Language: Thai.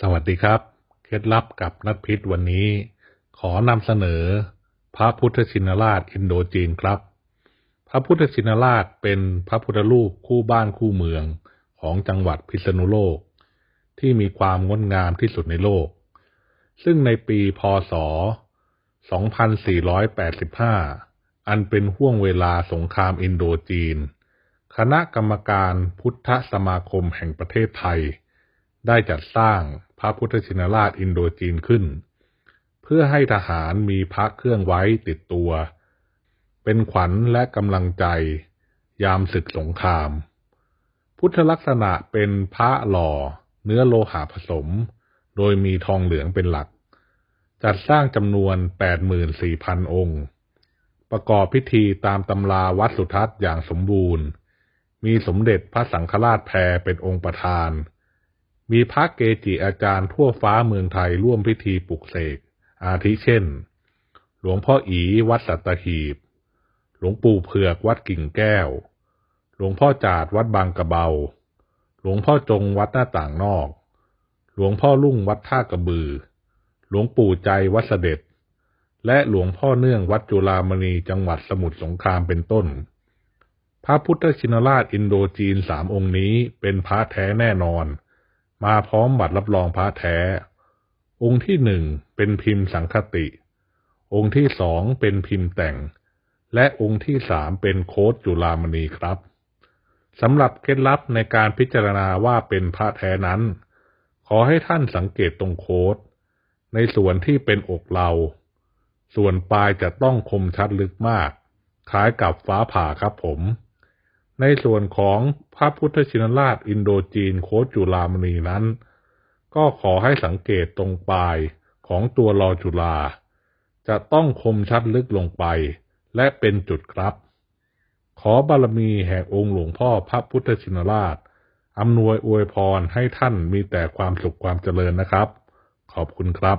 สวัสดีครับ เคล็ดลับกับนักพิษวันนี้ ขอนำเสนอ พระพุทธชินราชอินโดจีนครับ พระพุทธชินราชเป็นพระพุทธรูปคู่บ้านคู่เมืองของจังหวัดพิษณุโลก ที่มีความงดงามที่สุดในโลก ซึ่งในปีพศ 2485 อันเป็นห่วงเวลาสงครามอินโดจีน คณะกรรมการพุทธสมาคมแห่งประเทศไทย ได้จัดสร้างพระพุทธชินราชอินโดจีนขึ้น เพื่อให้ทหารมีพระเครื่องไว้ติดตัว เป็นขวัญและกำลังใจ ยามศึกสงคราม พุทธลักษณะเป็นพระหล่อ เนื้อโลหะผสม โดยมีทองเหลืองเป็นหลัก จัดสร้างจำนวน 84,000 องค์ ประกอบพิธีตามตำราวัดสุทัศน์อย่างสมบูรณ์ มีสมเด็จพระสังฆราชแพรเป็นองค์ประธาน มีพระเกจิอาจารย์ทั่วฟ้าเมืองไทยร่วมพิธีปลุกเสก อาทิเช่น หลวงพ่ออีวัดสัตหีบ หลวงปู่เผือกวัดกิ่งแก้ว หลวงพ่อจาดวัดบางกระเบา หลวงพ่อจงวัดหน้าต่างนอก หลวงพ่อลุ่งวัดท่ากระบือ หลวงปู่ใจวัดเสด็จ และหลวงพ่อเนื่องวัดจุฬามณีจังหวัดสมุทรสงครามเป็นต้น พระพุทธชินราชอินโดจีนสามองค์นี้เป็นพระแท้แน่นอน มาพร้อมบัตรรับรองพระแท้ องค์ที่หนึ่งเป็นพิมพ์สังคติ องค์ที่สองเป็นพิมพ์แต่ง และองค์ที่สามเป็นโค้ดจุฬามณีครับสำหรับเคล็ดลับในการพิจารณาว่าเป็นพระแท้นั้น ขอให้ท่านสังเกตตรงโค้ดในส่วนที่เป็นอกเรา ส่วนปลายจะต้องคมชัดลึกมาก คล้ายกับฟ้าผ่าครับผม ในส่วนของพระพุทธชินราชอินโดจีนโคจุลามณีนั้น ก็ขอให้สังเกตตรงปลายของตัวรอจุลา จะต้องคมชัดลึกลงไป และเป็นจุดครับ ขอบารมีแห่งองค์หลวงพ่อพระพุทธชินราชอำนวยอวยพรให้ท่านมีแต่ความสุขความเจริญนะครับ ขอบคุณครับ